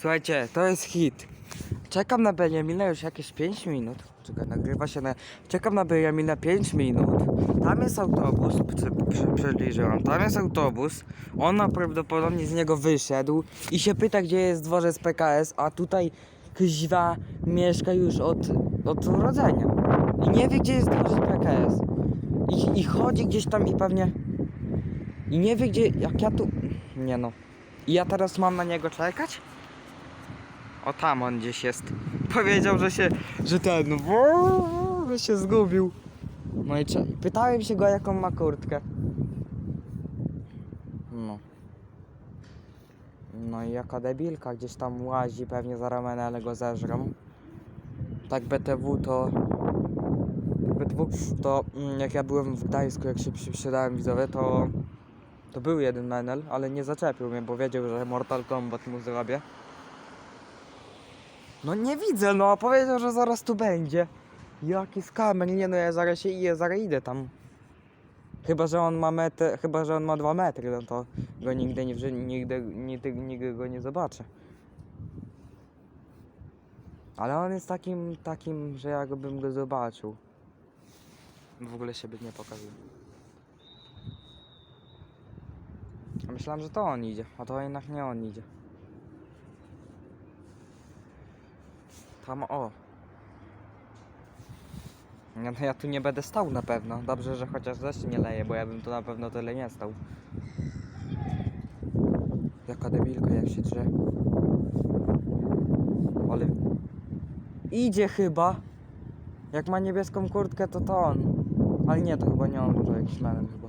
Słuchajcie, to jest hit. Czekam na Benjamina już jakieś 5 minut. Czekaj, nagrywa się na... Czekam na Benjamina 5 minut. Tam jest autobus, przy, przy, przybliżyłam. Tam jest autobus. On ma prawdopodobnie z niego wyszedł i się pyta, gdzie jest dworzec PKS, a tutaj Kźwa mieszka już od, od urodzenia. I nie wie, gdzie jest dworzec PKS. I, I chodzi gdzieś tam i pewnie... I nie wie, gdzie... Jak ja tu... Nie no. I ja teraz mam na niego czekać? O tam on gdzieś jest. Powiedział, że się, że ten, że się zgubił. No i cze- pytałem się go jaką ma kurtkę. No. No i jaka debilka gdzieś tam łazi, pewnie za ramenę, ale go zeżrą. Tak BTW to... BTW to mm, jak ja byłem w Gdańsku, jak się przy- przydałem widzowie, to... To był jeden menel, ale nie zaczepił mnie, bo wiedział, że Mortal Kombat mu zrobię. No nie widzę, no powiedział, że zaraz tu będzie. Jaki skamer, nie no ja zaraz się idę, zaraz idę tam. Chyba, że on ma metr, chyba, że on ma dwa metry, no to go nigdy nie, wrzy- nigdy, nigdy, nigdy go nie zobaczę. Ale on jest takim, takim, że jakbym go zobaczył. W ogóle siebie nie pokazuje. A Myślałem, że to on idzie, a to jednak nie on idzie. Tam o. Ja, no ja tu nie będę stał na pewno. Dobrze, że chociaż deszcz nie leje, bo ja bym tu na pewno tyle nie stał. Jaka debilka jak się drze. Ale... Idzie chyba. Jak ma niebieską kurtkę, to to on. Ale nie, to chyba nie on, bo to jakiś menem chyba.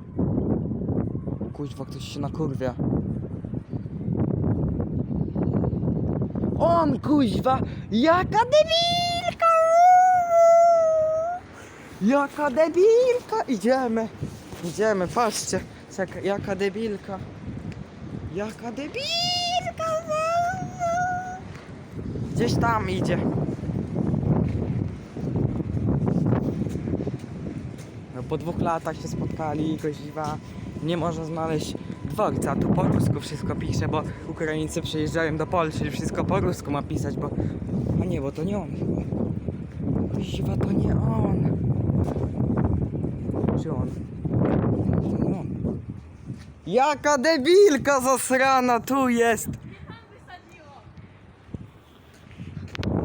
Kuźwa, ktoś się nakurwia. On kuźwa! Jaka debilka! Jaka debilka! Idziemy! Idziemy, patrzcie! Jaka debilka! Jaka debilka! Gdzieś tam idzie. No po dwóch latach się spotkali koźwa nie można znaleźć dworca. Tu po rusku wszystko pisze, bo Ukraińcy przyjeżdżają do Polski wszystko po rusku ma pisać, bo... A nie, bo to nie on chyba. To nie on. Czy on? To nie on. Jaka debilka zasrana tu jest!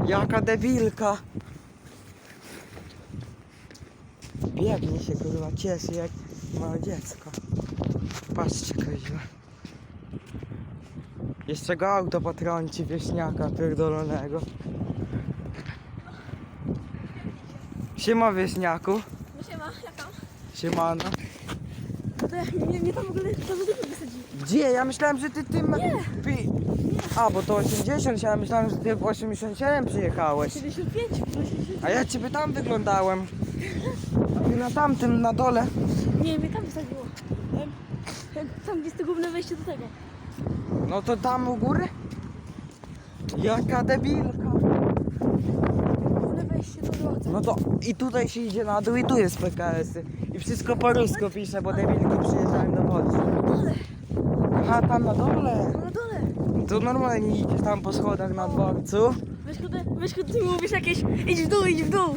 Jaka debilka! Biegnie się kurwa, cieszy jak małe dziecko. Patrzcie koźwa. Jeszcze go auto potrąci wieśniaka pierdolonego. Siema wieśniaku. No siema, jaka? Siemano. No to jak mnie, mnie tam w ogóle to wysadzi. Gdzie? Ja myślałem, że ty tym... Nie. Pi... A, bo to 80, ja myślałem, że ty w 87 przyjechałeś. 75, 85. A ja ciebie tam wyglądałem. Ty na tamtym, na dole. Nie, mnie tam wysadziło. Tam jest to główne wejście do tego. No to tam u góry? Jaka debilka. Główne wejście do drodze. No to i tutaj się idzie na dół i tu jest PKS. -y. I wszystko po rusku pisze, bo debilki przyjeżdżają do Polski. Na dole, Aha, tam na dole. no na dole. To normalnie idziesz tam po schodach na dworcu. Wiesz, kiedy, wiesz, kiedy ty mówisz jakieś idź w dół, idź w dół.